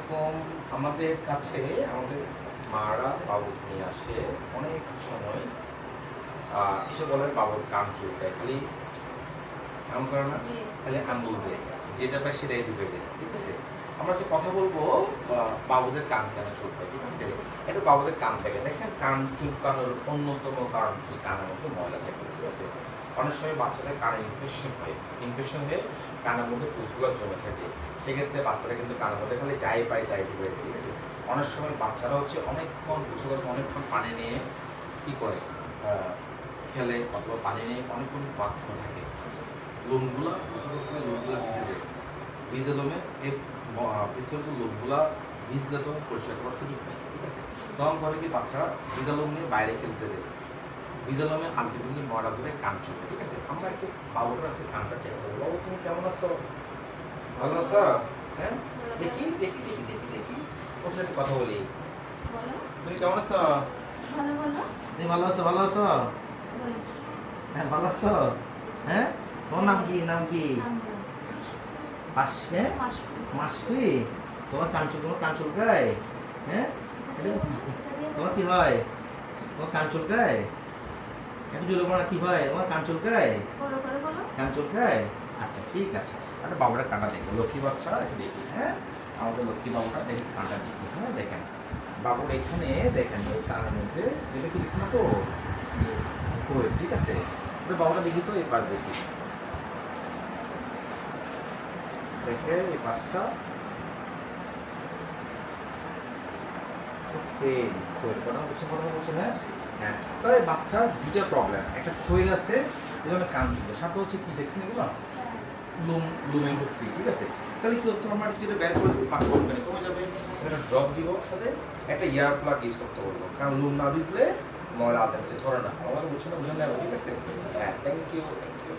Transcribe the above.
আলাইকুম আমাদের কাছে আমাদের মারা বাবু নিয়ে আসে অনেক সময়। এসে বলে বাবুর কান চুলকায়। খালি এমন করে না খালি আঙ্গুল দেয় যেটা পায় সেটাই ঢুকে দেয় ঠিক আছে? আমরা সে কথা বলব বাবুদের কান কেন চুলকায় ঠিক আছে? এটা বাবুদের কান থেকে দেখেন কান চুলকানোর অন্যতম কারণ হচ্ছে কানের মধ্যে ময়লা থাকে ঠিক আছে? অনেক সময় বাচ্চাদের কানে ইনফেকশন হয়। ইনফেকশন হয়ে কানের মধ্যে পুষগুলো জমে থাকে। সেক্ষেত্রে বাচ্চারা কিন্তু কানের মধ্যে খালি যাই পায় ঢুকে দেয় ঠিক আছে? অনেক সময় বাচ্চারা হচ্ছে অনেকক্ষণ পুষগুলো অনেকক্ষণ পানি নিয়ে কি করে? খেলে অথবা পানি নিয়ে অনেকক্ষণ বাথরুমে থাকে। লোমগুলা পুষগুলো লোমগুলা ভিজে যায়। ভিজে লোমে এর ভিতরে লোমগুলা ভিজলে তো পরিষ্কার করার সুযোগ নেই, ঠিক আছে? তখন করে কি বাচ্চারা ভিজা লোম নিয়ে বাইরে খেলতে দেয় বিজলমে আলটিমেটলি মরা ধরে কান চলে ঠিক আছে? আমরা একটু বাবুটার কাছে কানটা চেক করব বাবু তুমি কেমন আছো? ভালো আছো? হ্যাঁ? দেখি দেখি দেখি দেখি দেখি। ওর সাথে কথা বলি। বলো। তুমি কেমন আছো? তুমি ভালো আছো? ভালো আছো? হ্যাঁ ভালো আছো? হ্যাঁ? তোমার নাম কি? নাম কি? পাশে মাসি তোমার কাঞ্চল তোমার কাঞ্চল গায়? হ্যাঁ? তোমার কি হয়? তোমার কাঞ্চল গায়ে? একটু জোরে বলো কি হয়? তোমার বলো করে কান চুলকায়? আচ্ছা ঠিক আছে। আরে বাবুটা কানটা দেখো। লক্ষ্মী বাচ্চা একটু দেখি হ্যাঁ? আমাদের লক্ষ্মী বাবুটা দেখি কানটা দেখি হ্যাঁ? দেখেন। বাবুর এখানে দেখেন ওই কানের মধ্যে। এটা কি দেখছি না তো? ওই ঠিক আছে। ওই বাবুটা দেখি তো এই পাশ দেখি। দেখে এই পাশটা। সেম খৈর করা বলছে কথা বলছে হ্যাঁ? হ্যাঁ তবে বাচ্চার দুইটা প্রবলেম একটা খৈর আছে যেটা কান দিতে সাথে হচ্ছে কি দেখছেন এগুলো? লুম লুমে ভর্তি, ঠিক আছে? তাহলে কি করতে আমার যদি বের করে পাক করবে না কমে যাবে। একটা ড্রপ দিব সাথে, একটা ইয়ার প্লাগ ইউজ করতে বলব। কারণ লুম না ভিজলে ময়লা আলাদা ধরে না। আমাকে বুঝছে না? বুঝে নেব ঠিক আছে? হ্যাঁ থ্যাংক ইউ থ্যাংক ইউ